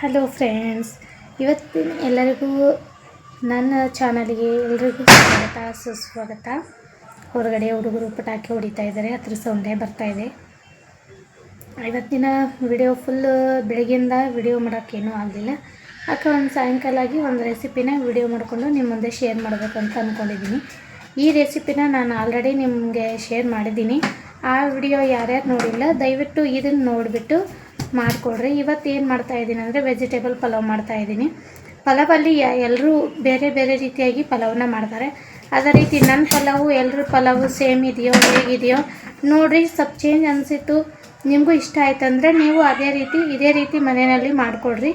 Hello friends ಇವತ್ತಿನ ಎಲ್ಲರಿಗೂ ನನ್ನ ಚಾನಲ್ಗೆ ಎಲ್ರಿಗೂ ಸ್ವಾಗತ, ಸುಸ್ವಾಗತ. ಹೊರಗಡೆ ಹುಡುಗರು ಪಟಾಕಿ ಹೊಡಿತಾ ಇದ್ದಾರೆ ಅದ್ರ ಸೌಂಡೇ ಬರ್ತಾ ಇದೆ. ಇವತ್ತಿನ ವಿಡಿಯೋ ಫುಲ್ ಬೆಳಗ್ಗೆಯಿಂದ ವಿಡಿಯೋ ಮಾಡೋಕ್ಕೇನೂ ಆಗಲಿಲ್ಲ. ಅಕ್ಕ ಒಂದು ಸಾಯಂಕಾಲ ಆಗಿ ಒಂದು ರೆಸಿಪಿನ ವಿಡಿಯೋ ಮಾಡಿಕೊಂಡು ನಿಮ್ಮ ಮುಂದೆ ಶೇರ್ ಮಾಡಬೇಕು ಅಂತ ಅಂದ್ಕೊಂಡಿದ್ದೀನಿ ಈ ರೆಸಿಪಿನ ನಾನು ಆಲ್ರೆಡಿ ನಿಮಗೆ ಶೇರ್ ಮಾಡಿದ್ದೀನಿ. ಆ ವಿಡಿಯೋ ಯಾರ್ಯಾರು ನೋಡಿಲ್ಲ, ದಯವಿಟ್ಟು ಇದನ್ನು ನೋಡಿಬಿಟ್ಟು ಮಾಡಿಕೊಡ್ರಿ ಇವತ್ತು ಏನು ಮಾಡ್ತಾ ಇದ್ದೀನಿ ಅಂದರೆ ವೆಜಿಟೇಬಲ್ ಪಲಾವ್ ಮಾಡ್ತಾ ಇದ್ದೀನಿ. ಪಲಾವಲ್ಲಿ ಎಲ್ಲರೂ ಬೇರೆ ಬೇರೆ ರೀತಿಯಾಗಿ ಪಲಾವನ್ನ ಮಾಡ್ತಾರೆ. ಅದೇ ರೀತಿ ನನ್ನ ಪಲಾವು ಎಲ್ಲರ ಪಲಾವು ಸೇಮ್ ಇದೆಯೋ, ಹೇಗಿದೆಯೋ ನೋಡಿರಿ, ಸ್ವಲ್ಪ ಚೇಂಜ್ ಅನಿಸಿತ್ತು, ನಿಮಗೂ ಇಷ್ಟ ಆಯ್ತಂದರೆ ನೀವು ಅದೇ ರೀತಿ, ಇದೇ ರೀತಿ ಮನೆಯಲ್ಲಿ ಮಾಡಿಕೊಡ್ರಿ.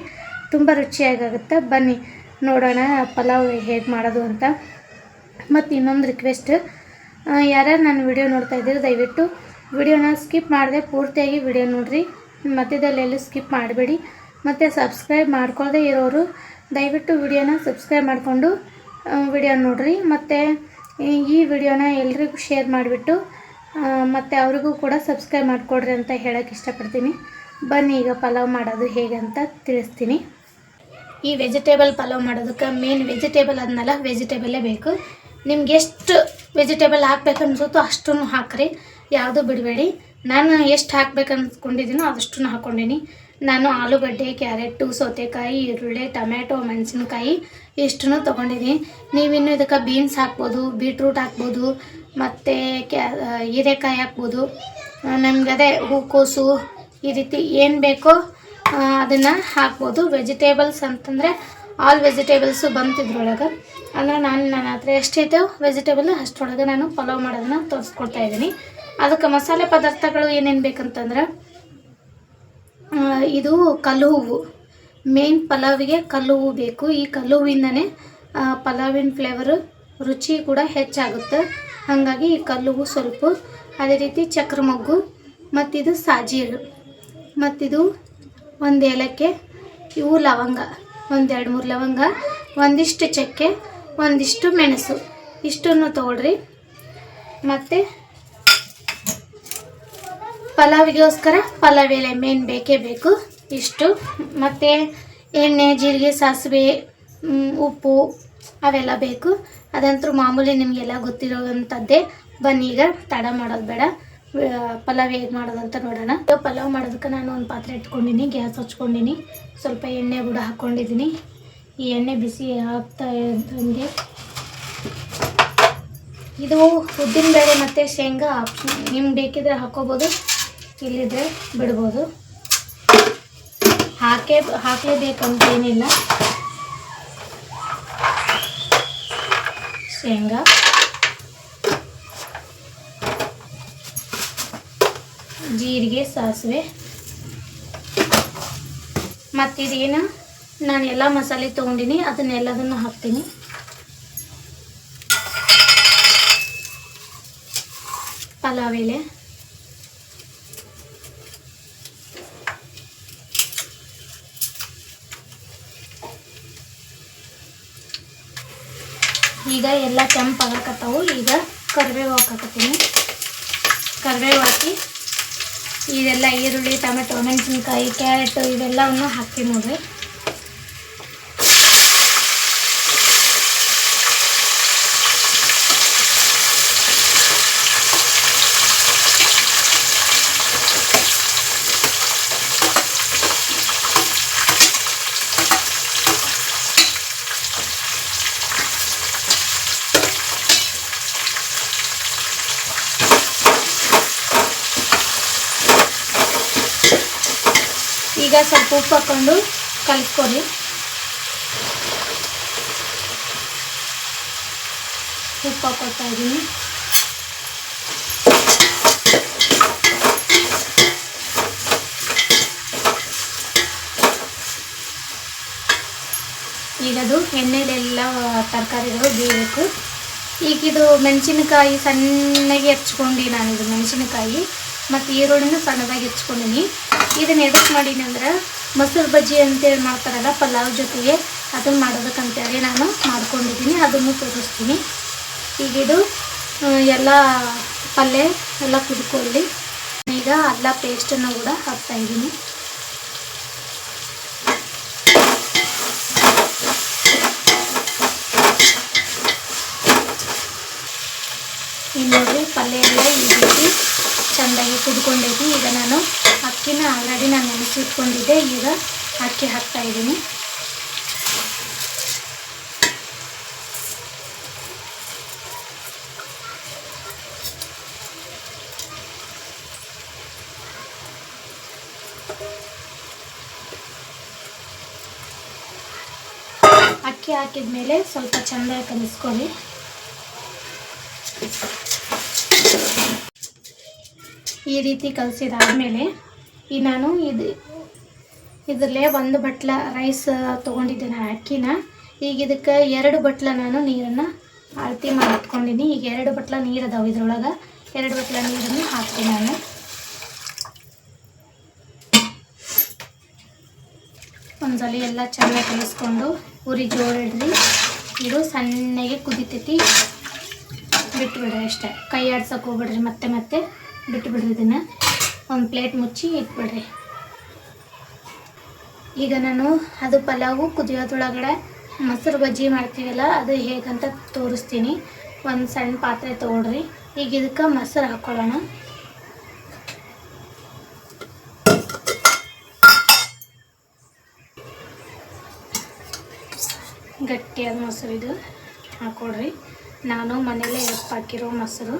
ತುಂಬ ರುಚಿಯಾಗುತ್ತೆ ಬನ್ನಿ, ನೋಡೋಣ ಪಲಾವ್ ಹೇಗೆ ಮಾಡೋದು ಅಂತ. ಮತ್ತು ಇನ್ನೊಂದು ರಿಕ್ವೆಸ್ಟ್ ಯಾರ್ಯಾರು ನಾನು ವಿಡಿಯೋ ನೋಡ್ತಾ ಇದ್ದೀರಿ ದಯವಿಟ್ಟು ವಿಡಿಯೋನ ಸ್ಕಿಪ್ ಮಾಡಿದೆ, ಪೂರ್ತಿಯಾಗಿ ವಿಡಿಯೋ ನೋಡಿರಿ. ಮಧ್ಯದಲ್ಲಿ ಎಲ್ಲೂ ಸ್ಕಿಪ್ ಮಾಡಬೇಡಿ. ಮತ್ತು ಸಬ್ಸ್ಕ್ರೈಬ್ ಮಾಡ್ಕೊಳ್ಳದೆ ಇರೋರು, ದಯವಿಟ್ಟು ವಿಡಿಯೋನ ಸಬ್ಸ್ಕ್ರೈಬ್ ಮಾಡಿಕೊಂಡು ವಿಡಿಯೋ ನೋಡಿರಿ. ಮತ್ತು, ಈ ವಿಡಿಯೋನ ಎಲ್ರಿಗೂ ಶೇರ್ ಮಾಡಿಬಿಟ್ಟು ಮತ್ತು ಅವರಿಗೂ ಕೂಡ ಸಬ್ಸ್ಕ್ರೈಬ್ ಮಾಡಿಕೊಡ್ರಿ ಅಂತ ಹೇಳೋಕ್ಕೆ ಇಷ್ಟಪಡ್ತೀನಿ. ಬನ್ನಿ, ಈಗ ಪಲಾವ್ ಮಾಡೋದು ಹೇಗೆ ಅಂತ ತಿಳಿಸ್ತೀನಿ. ಈ ವೆಜಿಟೇಬಲ್ ಪಲಾವ್ ಮಾಡೋದಕ್ಕೆ ಮೇನ್ ವೆಜಿಟೇಬಲ್ ಅದನ್ನೆಲ್ಲ ವೆಜಿಟೇಬಲೇ ಬೇಕು. ನಿಮ್ಗೆ ಎಷ್ಟು ವೆಜಿಟೇಬಲ್ ಹಾಕ್ಬೇಕು ಅನ್ಸುತ್ತೋ ಅಷ್ಟನ್ನು ಹಾಕ್ರಿ. ಯಾವುದೂ ಬಿಡಬೇಡಿ. ನಾನು ಎಷ್ಟು ಹಾಕ್ಬೇಕು ಅಂದ್ಕೊಂಡಿದ್ದೀನೋ ಅದಷ್ಟನ್ನು ಹಾಕ್ಕೊಂಡೀನಿ. ನಾನು ಆಲೂಗಡ್ಡೆ, ಕ್ಯಾರೆಟು, ಸೌತೆಕಾಯಿ, ಈರುಳ್ಳಿ, ಟೊಮ್ಯಾಟೊ, ಮೆಣಸಿನ್ಕಾಯಿ ಇಷ್ಟನ್ನು ತೊಗೊಂಡಿದ್ದೀನಿ ನೀವಿನ್ನು ಇದಕ್ಕೆ ಬೀನ್ಸ್ ಹಾಕ್ಬೋದು, ಬೀಟ್ರೂಟ್ ಹಾಕ್ಬೋದು, ಮತ್ತು ಕ್ಯಾ ಹೀರೆಕಾಯಿ ಹಾಕ್ಬೋದು. ನಮ್ಗೆ ಅದೇ ಹೂಕೋಸು ಈ ರೀತಿ ಏನು ಬೇಕೋ ಅದನ್ನು ಹಾಕ್ಬೋದು. ವೆಜಿಟೇಬಲ್ಸ್ ಅಂತಂದರೆ ಆಲ್ ವೆಜಿಟೇಬಲ್ಸು ಬಂತಿದ್ರೊಳಗೆ ಅಂದರೆ ನಾನು ನನ್ನ ಹತ್ರ ಎಷ್ಟೈತೆ ವೆಜಿಟೇಬಲ್ ಅಷ್ಟರೊಳಗೆ ನಾನು ಪಲಾವ್ ಮಾಡೋದನ್ನ ತೋರಿಸ್ಕೊಡ್ತಾ ಇದ್ದೀನಿ. ಅದಕ್ಕೆ ಮಸಾಲೆ ಪದಾರ್ಥಗಳು ಏನೇನು ಬೇಕಂತಂದ್ರೆ ಇದು ಕಲ್ಲು ಹೂವು ಮೇನ್ ಪಲಾವಿಗೆ ಕಲ್ಲು ಹೂವು ಬೇಕು. ಈ ಕಲ್ಲು ಹೂವಿಂದನೇ ಪಲಾವಿನ ಫ್ಲೇವರು ರುಚಿ ಕೂಡ ಹೆಚ್ಚಾಗುತ್ತೆ. ಹಾಗಾಗಿ ಈ ಕಲ್ಲು ಹೂವು ಸ್ವಲ್ಪ, ಅದೇ ರೀತಿ ಚಕ್ರ ಮೊಗ್ಗು ಮತ್ತಿದು ಸಾಜೀರು, ಮತ್ತಿದು ಒಂದು ಏಲಕ್ಕೆ, ಇವು ಲವಂಗ, ಒಂದೆರಡು ಮೂರು ಲವಂಗ, ಒಂದಿಷ್ಟು ಚಕ್ಕೆ, ಒಂದಿಷ್ಟು ಮೆಣಸು. ಇಷ್ಟನ್ನು ತೊಗೊಳ್ರಿ. ಮತ್ತು ಪಲಾವಿಗೋಸ್ಕರ ಪಲಾವ್ ಎಲೆ ಮೇನ್ ಬೇಕೇ ಬೇಕು. ಇಷ್ಟು. ಮತ್ತು ಎಣ್ಣೆ, ಜೀರಿಗೆ, ಸಾಸಿವೆ ಉಪ್ಪು ಅವೆಲ್ಲ ಬೇಕು. ಅದಂತೂ ಮಾಮೂಲಿ ನಿಮಗೆಲ್ಲ ಗೊತ್ತಿರೋವಂಥದ್ದೇ. ಬನ್ನಿ ಈಗ ತಡ ಮಾಡೋದು ಬೇಡ. ಪಲಾವ್ ಹೇಗೆ ಮಾಡೋದಂತ ನೋಡೋಣ. ಪಲಾವ್ ಮಾಡೋದಕ್ಕೆ ನಾನು ಒಂದು ಪಾತ್ರೆ ಇಟ್ಕೊಂಡಿನಿ ಗ್ಯಾಸ್ ಹಚ್ಕೊಂಡಿನಿ ಸ್ವಲ್ಪ ಎಣ್ಣೆ ಕೂಡ ಹಾಕ್ಕೊಂಡಿದ್ದೀನಿ ಈ ಎಣ್ಣೆ ಬಿಸಿ ಹಾಕ್ತಾ ಇದ್ದಂಗೆ. ಇದು ಉದ್ದಿನ ಬೇಳೆ ಮತ್ತು ಶೇಂಗಾ ಆಪ್ಷನ್ ನಿಮ್ಗೆ ಬೇಕಿದ್ರೆ ಹಾಕೋಬೋದು. ಇಲ್ಲಿದ್ರೆ ಬಿಡ್ಬೋದು. ಹಾಕೇ, ಹಾಕಲೇಬೇಕಂತ ಏನಿಲ್ಲ. ಶೇಂಗಾ. ಜೀರಿಗೆ, ಸಾಸಿವೆ. ಮತ್ತಿದೇನು ನಾನು ಎಲ್ಲ ಮಸಾಲೆ ತೊಗೊಂಡಿನಿ, ಅದನ್ನೆಲ್ಲದನ್ನು ಹಾಕ್ತೀನಿ. ಪಲಾವ್ ಎಲೆ. ಈಗ ಎಲ್ಲ ಕೆಂಪಾಗಕತ್ತಾವು ಈಗ ಕರಿಬೇವು ಹಾಕಕತ್ತೀನಿ. ಕರಿಬೇವು ಹಾಕಿ ಇದೆಲ್ಲ ಈರುಳ್ಳಿ, ಟೊಮೆಟೊ, ಮೆಣಸಿನ್ಕಾಯಿ, ಕ್ಯಾರೆಟ್, ಇವೆಲ್ಲವನ್ನು ಹಾಕ್ತೀನಿ ನೋಡ್ರಿ ಈಗ ಸ್ವಲ್ಪ ಉಪ್ಪು ಹಾಕ್ಕೊಂಡು ಕಲಿಸ್ಕೊಡಿ ಉಪ್ಪು ಹಾಕೊಳ್ತಾ ಇದ್ದೀನಿ ಈಗ ಅದು ಎಣ್ಣೆಲೆಲ್ಲ ತರಕಾರಿಗಳು ಬೇಯಬೇಕು ಈಗ ಇದು ಮೆಣಸಿನಕಾಯಿ ಸಣ್ಣಗೆ ಹೆಚ್ಕೊಂಡು ನಾನಿದು ಮೆಣಸಿನಕಾಯಿ ಮತ್ತು ಈರುಳ್ಳಿನೂ ಸಣ್ಣದಾಗಿ ಹೆಚ್ಕೊಂಡಿನಿ. ಇದನ್ನ ಎದಕ್ಕೆ ಮಾಡೀನಿ ಅಂದ್ರೆ ಮೊಸರು ಬಜ್ಜಿ ಅಂತೇಳಿ ಮಾಡ್ತಾರಲ್ಲ ಪಲಾವ್ ಜೊತೆಗೆ ಅದನ್ನು ಮಾಡೋದಕ್ಕಂತೇಳಿ ನಾನು ಮಾಡ್ಕೊಂಡಿದ್ದೀನಿ ಅದನ್ನು ತೋರಿಸ್ತೀನಿ. ಈಗ ಇದು ಎಲ್ಲ ಪಲ್ಯ ಎಲ್ಲ ಕುದ್ಕೊಳ್ಳಿ. ಈಗ ಅಲ್ಲ ಪೇಸ್ಟನ್ನು ಕೂಡ ಹಾಕ್ತಾ ಇದ್ದೀನಿ ಕುದ್ಕೊಂಡೈತಿ ಈಗ ನಾನು ಅಕ್ಕಿನ ಆಲ್ರೆಡಿ ನಾನು ನೆನೆಸಿಟ್ಕೊಂಡಿದ್ದೆ ಈಗ ಅಕ್ಕಿ ಹಾಕ್ತಾ ಇದ್ದೀನಿ. ಅಕ್ಕಿ ಹಾಕಿದ ಮೇಲೆ ಸ್ವಲ್ಪ ಚೆಂದ ಕಲಿಸ್ಕೊಳ್ಳಿ. ಈ ರೀತಿ ಕಲಸಿದಾದ್ಮೇಲೆ ಈ ನಾನು ಇದು ಇದರಲ್ಲೇ ಒಂದು ಬಟ್ಲ ರೈಸ್ ತೊಗೊಂಡಿದ್ದೆ ನಾನು ಅಕ್ಕಿನ. ಈಗ ಇದಕ್ಕೆ ಎರಡು ಬಟ್ಲ ನಾನು ನೀರನ್ನು ಅಳತಿ ಮಾಡಿ ಇಟ್ಕೊಂಡಿನಿ. ಈಗ ಎರಡು ಬಟ್ಲ ನೀರು ಅದಾವೆ ಇದ್ರೊಳಗೆ. ಎರಡು ಬಟ್ಲ ನೀರನ್ನು ಹಾಕ್ತೀನಿ ನಾನು. ಒಂದ್ಸಲ ಎಲ್ಲ ಚೆನ್ನಾಗಿ ಕಲಿಸ್ಕೊಂಡು ಉರಿ ಜೋಡಿಡ್ರಿ ಇದು ಸಣ್ಣಗೆ ಕುದಿತೈತಿ. ಬಿಟ್ಬಿಡ್ರಿ ಅಷ್ಟೇ. ಕೈ ಆಡ್ಸಕ್ಕೆ ಹೋಗ್ಬಿಡ್ರಿ ಮತ್ತೆ ಮತ್ತೆ. ಬಿಟ್ಬಿಡ್ರಿ ಇದನ್ನು. ಒಂದು ಪ್ಲೇಟ್ ಮುಚ್ಚಿ ಇಟ್ಬಿಡ್ರಿ. ಈಗ ನಾನು ಅದು ಪಲಾವು ಕುದಿಯೋದ್ರೊಳಗಡೆ ಮೊಸರು ಬಜ್ಜಿ ಮಾಡ್ತೀವಲ್ಲ, ಅದು ಹೇಗಂತ ತೋರಿಸ್ತೀನಿ. ಒಂದು ಸಣ್ಣ ಪಾತ್ರೆ ತೊಗೊಳ್ರಿ. ಈಗ ಇದಕ್ಕೆ ಮೊಸರು ಹಾಕ್ಕೊಳ್ಳೋಣ ಗಟ್ಟಿಯಾದ ಮೊಸರು ಇದು. ಹಾಕ್ಕೊಡ್ರಿ ನಾನು ಮನೇಲೇ ಹಾಕಿರೋ ಮೊಸರು.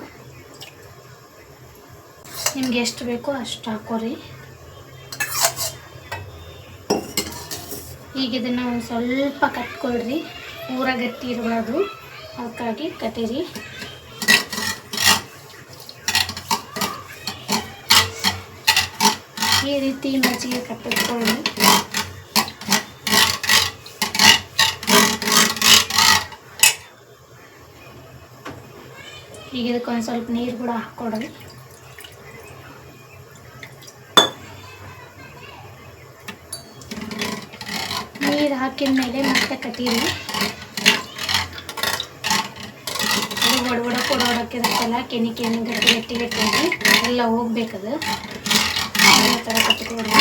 ನಿಮ್ಗೆ ಎಷ್ಟು ಬೇಕೋ ಅಷ್ಟು ಹಾಕೋರಿ. ಈಗ ಇದನ್ನು ಒಂದು ಸ್ವಲ್ಪ ಕಟ್ಕೊಳ್ರಿ. ಊರ ಗಟ್ಟಿ ಇರಬಾರ್ದು ಅದಕ್ಕಾಗಿ ಕಟ್ಟಿರಿ. ಈ ರೀತಿ ಮಜ್ಜಿಗೆ ಕಟ್ಟಿಟ್ಕೊಳ್ಳಿ. ಈಗ ಇದಕ್ಕೊಂದು ಸ್ವಲ್ಪ ನೀರು ಕೂಡ ಹಾಕ್ಕೊಡ್ರಿ ನೀರು ಹಾಕಿದ ಮೇಲೆ ಮತ್ತೆ ಕಟೀರಿ. ಅದು ಒಡಬಡಕ್ಕೆ ಇರುತ್ತಲ್ಲ ಕೆನಿ ಕೆನಿ ಗಟ್ಟಿ ಗಟ್ಟಿ ಗಟ್ಟಿ ಎಲ್ಲ ಹೋಗ್ಬೇಕದು ಅದೇ. ಥರ ಕಟ್ಕೊಡ್ರಿ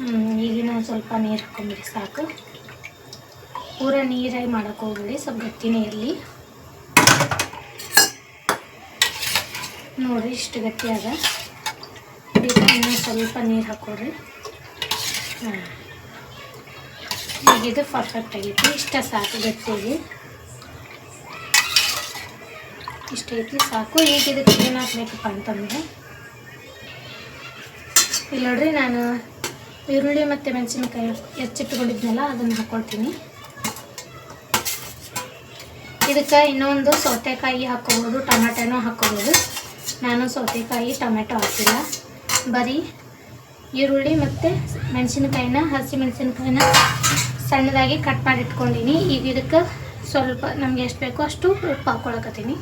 ಹ್ಞೂ ಈಗಿನ ಸ್ವಲ್ಪ ನೀರು ಹಾಕೊಂಬಿಡಿ ಸಾಕು. ಪೂರ ನೀರಾಗಿ ಮಾಡೋಕೆ ಹೋಗ್ಬೇಡಿ, ಸ್ವಲ್ಪ ಗಟ್ಟಿನೇ ಇರಲಿ. ನೋಡಿರಿ ಇಷ್ಟು ಗಟ್ಟಿಯಾದ ಈಗ ಇನ್ನೂ ಸ್ವಲ್ಪ ನೀರು ಹಾಕೋರಿ ಹಾಂ. ಈಗ ಇದು ಪರ್ಫೆಕ್ಟ್ ಆಗೈತಿ. ಇಷ್ಟ ಸಾಕು ಗಟ್ಟಿಗೆ. ಇಷ್ಟ ಐತಿ, ಸಾಕು. ಈಗ ಇದಕ್ಕೆ ಏನು ಹಾಕ್ಬೇಕಪ್ಪ ಅಂತಂದರೆ, ಇಲ್ಲಿ ನೋಡ್ರಿ ನಾನು ಈರುಳ್ಳಿ ಮತ್ತು ಮೆಣಸಿನಕಾಯಿ ಹೆಚ್ಚಿಟ್ಕೊಂಡಿದ್ನಲ್ಲ, ಅದನ್ನು ಹಾಕ್ಕೊಳ್ತೀನಿ ಇದಕ್ಕೆ ಇನ್ನೊಂದು ಸೌತೆಕಾಯಿ ಹಾಕ್ಕೋಬೋದು ಟೊಮೆಟೊನೂ ಹಾಕ್ಕೋಬೋದು ನಾನು ಸೌತೆಕಾಯಿ, ಟೊಮೆಟೊ ಹಾಕಿಲ್ಲ. ಬರೀ ಈರುಳ್ಳಿ ಮತ್ತು ಮೆಣಸಿನಕಾಯಿನ, ಹಸಿ ಮೆಣಸಿನಕಾಯಿನ ಸಣ್ಣದಾಗಿ ಕಟ್ ಮಾಡಿ ಇಟ್ಕೊಂಡಿನಿ ಈಗ ಇದಕ್ಕೆ ಸ್ವಲ್ಪ ನಮ್ಗೆ ಎಷ್ಟು ಬೇಕೋ ಅಷ್ಟು ಉಪ್ಪು ಹಾಕ್ಕೊಳಕತ್ತೀನಿ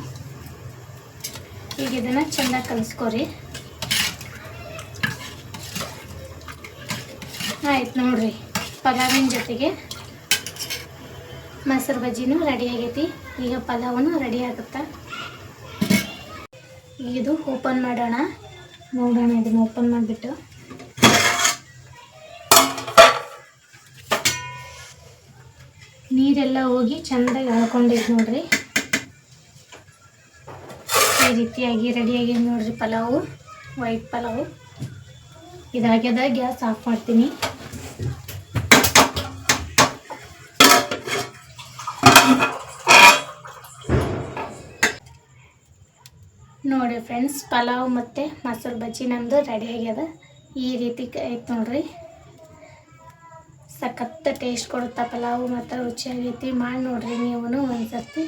ಈಗ ಇದನ್ನು ಚೆನ್ನಾಗಿ ಕಲಿಸ್ಕೊರಿ. ಆಯ್ತು ನೋಡ್ರಿ, ಪಲಾವಿನ ಜೊತೆಗೆ ಮೊಸರು ಬಜ್ಜಿನೂ ರೆಡಿ ಆಗೈತಿ. ಈಗ ಪಲಾವನು ರೆಡಿ ಆಗುತ್ತಾ? ಇದು ಓಪನ್ ಮಾಡೋಣ. ನೋಡೋಣ, ಇದನ್ನು ಓಪನ್ ಮಾಡಿಬಿಟ್ಟು. ನೀರೆಲ್ಲ ಹೋಗಿ ಚೆಂದಾಗಿ ಹಾಕೊಂಡಿದ್ ನೋಡ್ರಿ. ಈ ರೀತಿಯಾಗಿ ರೆಡಿಯಾಗಿ ನೋಡ್ರಿ ಪಲಾವು ವೈಟ್ ಪಲಾವು. ಇದಾಗ್ಯದ, ಗ್ಯಾಸ್ ಆಫ್ ಮಾಡ್ತೀನಿ. ನೋಡಿ ಫ್ರೆಂಡ್ಸ್ ಪಲಾವ್ ಮತ್ತು ಮೊಸರು ಬಜ್ಜಿ ನಮ್ಮದು ರೆಡಿ ಆಗ್ಯದ. ಈ ರೀತಿ ಐತೆ ನೋಡ್ರಿ. ಸಖತ್ ಟೇಸ್ಟ್ ಕೊಡುತ್ತಾ ಪಲಾವು ಮತ್ತು ರುಚಿಯಾಗೈತಿ ಮಾಡಿ ನೋಡ್ರಿ ನೀವು ಒಂದ್ಸರ್ತಿ.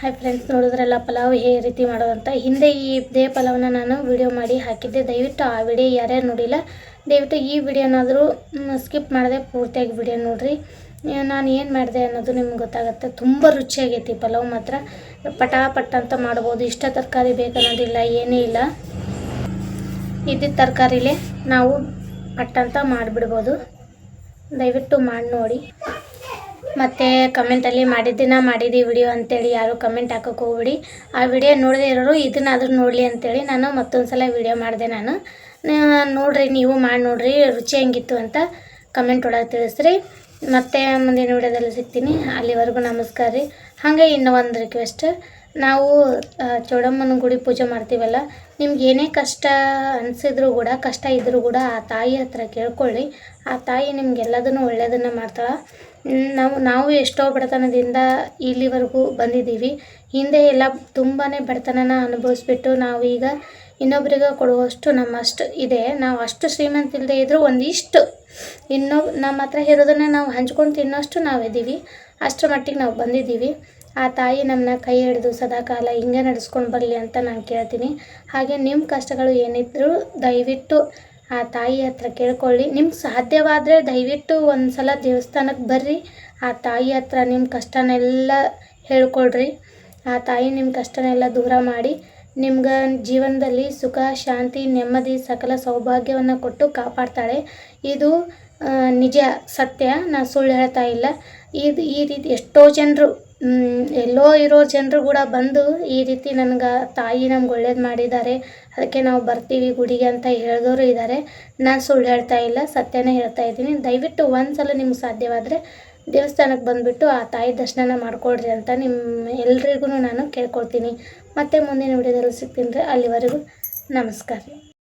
ಹಾಯ್ ಫ್ರೆಂಡ್ಸ್ ನೋಡಿದ್ರಲ್ಲ ಪಲಾವ್ ಹೇ ರೀತಿ ಮಾಡೋದಂತ. ಹಿಂದೆ ಈ ಇದೇ ಪಲಾವನ್ನ ನಾನು ವಿಡಿಯೋ ಮಾಡಿ ಹಾಕಿದ್ದೆ. ದಯವಿಟ್ಟು ಆ ವಿಡಿಯೋ ಯಾರ್ಯಾರು ನೋಡಿಲ್ಲ, ದಯವಿಟ್ಟು ಈ ವಿಡಿಯೋನಾದರೂ ಸ್ಕಿಪ್ ಮಾಡದೆ ಪೂರ್ತಿಯಾಗಿ ವಿಡಿಯೋ ನೋಡ್ರಿ. ನಾನು ಏನು ಮಾಡಿದೆ ಅನ್ನೋದು ನಿಮ್ಗೆ ಗೊತ್ತಾಗುತ್ತೆ. ತುಂಬ ರುಚಿಯಾಗೈತಿ ಪಲಾವ್ ಮಾತ್ರ. ಪಟಾಪಟ್ ಅಂತ ಮಾಡ್ಬೋದು. ಇಷ್ಟ ತರಕಾರಿ ಬೇಕನ್ನೋದಿಲ್ಲ ಏನೇ ಇಲ್ಲ. ಇದ್ದಿದ್ದ ತರಕಾರಿಲೇ ನಾವು ಪಟ್ಟಂತ ಮಾಡಿಬಿಡ್ಬೋದು. ದಯವಿಟ್ಟು ಮಾಡಿ ನೋಡಿ. ಮತ್ತು ಕಮೆಂಟಲ್ಲಿ ಮಾಡಿದ್ದಿನ ಮಾಡಿದ್ದೀವಿ ವಿಡಿಯೋ ಅಂತೇಳಿ ಯಾರು ಕಮೆಂಟ್ ಹಾಕೋಕೆ ಹೋಗ್ಬಿಡಿ. ಆ ವಿಡಿಯೋ ನೋಡದೇ ಇರೋರು ಇದನ್ನಾದರೂ ನೋಡಲಿ ಅಂತೇಳಿ ನಾನು ಮತ್ತೊಂದು ಸಲ ವಿಡಿಯೋ ಮಾಡಿದೆ ನಾನು. ನೋಡ್ರಿ, ನೀವು ಮಾಡಿ ನೋಡ್ರಿ, ರುಚಿ ಹೆಂಗಿತ್ತು ಅಂತ ಕಮೆಂಟ್ ಒಳಗೆ ತಿಳಿಸ್ರಿ. ಮತ್ತೆ ಮುಂದಿನ ವಿಡಿಯೋದಲ್ಲಿ ಸಿಗ್ತೀನಿ. ಅಲ್ಲಿವರೆಗೂ ನಮಸ್ಕಾರ ರೀ. ಹಾಗೆ ಇನ್ನೂ ಒಂದು ರಿಕ್ವೆಸ್ಟ್ ನಾವು ಚೌಡಮ್ಮನ ಗುಡಿ ಪೂಜೆ ಮಾಡ್ತೀವಲ್ಲ, ನಿಮ್ಗೆ ಏನೇ ಕಷ್ಟ ಅನಿಸಿದ್ರು ಕೂಡ, ಕಷ್ಟ ಇದ್ದರೂ ಕೂಡ ಆ ತಾಯಿ ಹತ್ರ ಕೇಳ್ಕೊಳ್ಳಿ. ಆ ತಾಯಿ ನಿಮ್ಗೆಲ್ಲದನ್ನು ಒಳ್ಳೆಯದನ್ನು ಮಾಡ್ತಾಳೆ. ನಾವು ನಾವು ಎಷ್ಟೋ ಬಡತನದಿಂದ ಇಲ್ಲಿವರೆಗೂ ಬಂದಿದ್ದೀವಿ. ಹಿಂದೆ ಎಲ್ಲ ತುಂಬಾ ಬಡತನನ ಅನುಭವಿಸ್ಬಿಟ್ಟು ನಾವು ಈಗ ಇನ್ನೊಬ್ರಿಗೆ ಕೊಡುವಷ್ಟು ನಮ್ಮಷ್ಟು ಇದೆ. ನಾವು ಅಷ್ಟು ಶ್ರೀಮಂತ ಇಲ್ಲದೆ ಇದ್ದರೂ ಒಂದಿಷ್ಟು ಇನ್ನೊಬ್ ನಮ್ಮ ಹತ್ರ ಇರೋದನ್ನು ನಾವು ಹಂಚ್ಕೊಂಡು ತಿನ್ನೋಷ್ಟು ನಾವಿದ್ದೀವಿ ಅಷ್ಟರ ಮಟ್ಟಿಗೆ ನಾವು ಬಂದಿದ್ದೀವಿ. ಆ ತಾಯಿ ನಮ್ಮನ್ನ ಕೈ ಹಿಡಿದು ಸದಾಕಾಲ ಹಿಂಗೆ ನಡೆಸ್ಕೊಂಡು ಬರಲಿ ಅಂತ ನಾನು ಕೇಳ್ತೀನಿ. ಹಾಗೆ ನಿಮ್ಮ ಕಷ್ಟಗಳು ಏನಿದ್ದರೂ ದಯವಿಟ್ಟು ಆ ತಾಯಿ ಹತ್ರ ಕೇಳ್ಕೊಳ್ಳಿ. ನಿಮ್ಗೆ ಸಾಧ್ಯವಾದರೆ ದಯವಿಟ್ಟು ಒಂದು ಸಲ ದೇವಸ್ಥಾನಕ್ಕೆ ಬರ್ರಿ. ಆ ತಾಯಿ ಹತ್ರ ನಿಮ್ಮ ಕಷ್ಟನೆಲ್ಲ ಹೇಳ್ಕೊಳ್ರಿ. ಆ ತಾಯಿ ನಿಮ್ಮ ಕಷ್ಟನೆಲ್ಲ ದೂರ ಮಾಡಿ. ನಿಮ್ಗೆ ಜೀವನದಲ್ಲಿ ಸುಖ, ಶಾಂತಿ, ನೆಮ್ಮದಿ, ಸಕಲ ಸೌಭಾಗ್ಯವನ್ನು ಕೊಟ್ಟು ಕಾಪಾಡ್ತಾಳೆ. ಇದು ನಿಜ ಸತ್ಯ. ನಾನು ಸುಳ್ಳು ಹೇಳ್ತಾ ಇಲ್ಲ. ಇದು ಈ ರೀತಿ ಎಷ್ಟೋ ಜನರು ಎಲ್ಲೋ ಇರೋ ಜನರು ಕೂಡ ಬಂದು ಈ ರೀತಿ ನನಗೆ ತಾಯಿ ನಮ್ಗೆ ಒಳ್ಳೇದು ಮಾಡಿದ್ದಾರೆ. ಅದಕ್ಕೆ ನಾವು ಬರ್ತೀವಿ ಗುಡಿಗೆ ಅಂತ ಹೇಳಿದವರು ಇದ್ದಾರೆ ನಾನು ಸುಳ್ಳು ಹೇಳ್ತಾ ಇಲ್ಲ, ಸತ್ಯನೇ ಹೇಳ್ತಾ ಇದ್ದೀನಿ. ದಯವಿಟ್ಟು ಒಂದು ಸಲ ನಿಮ್ಗೆ ಸಾಧ್ಯವಾದರೆ ದೇವಸ್ಥಾನಕ್ಕೆ ಬಂದುಬಿಟ್ಟು ಆ ತಾಯಿ ದರ್ಶನ ಮಾಡ್ಕೊಳ್ರಿ ಅಂತ ನಿಮ್ಮ ಎಲ್ರಿಗೂ ನಾನು ಕೇಳ್ಕೊಳ್ತೀನಿ ಮತ್ತೆ ಮುಂದಿನ ವಿಡಿಯೋದಲ್ಲಿ ಸಿಗ್ತೀನಿ ರೀ. ಅಲ್ಲಿವರೆಗೂ ನಮಸ್ಕಾರ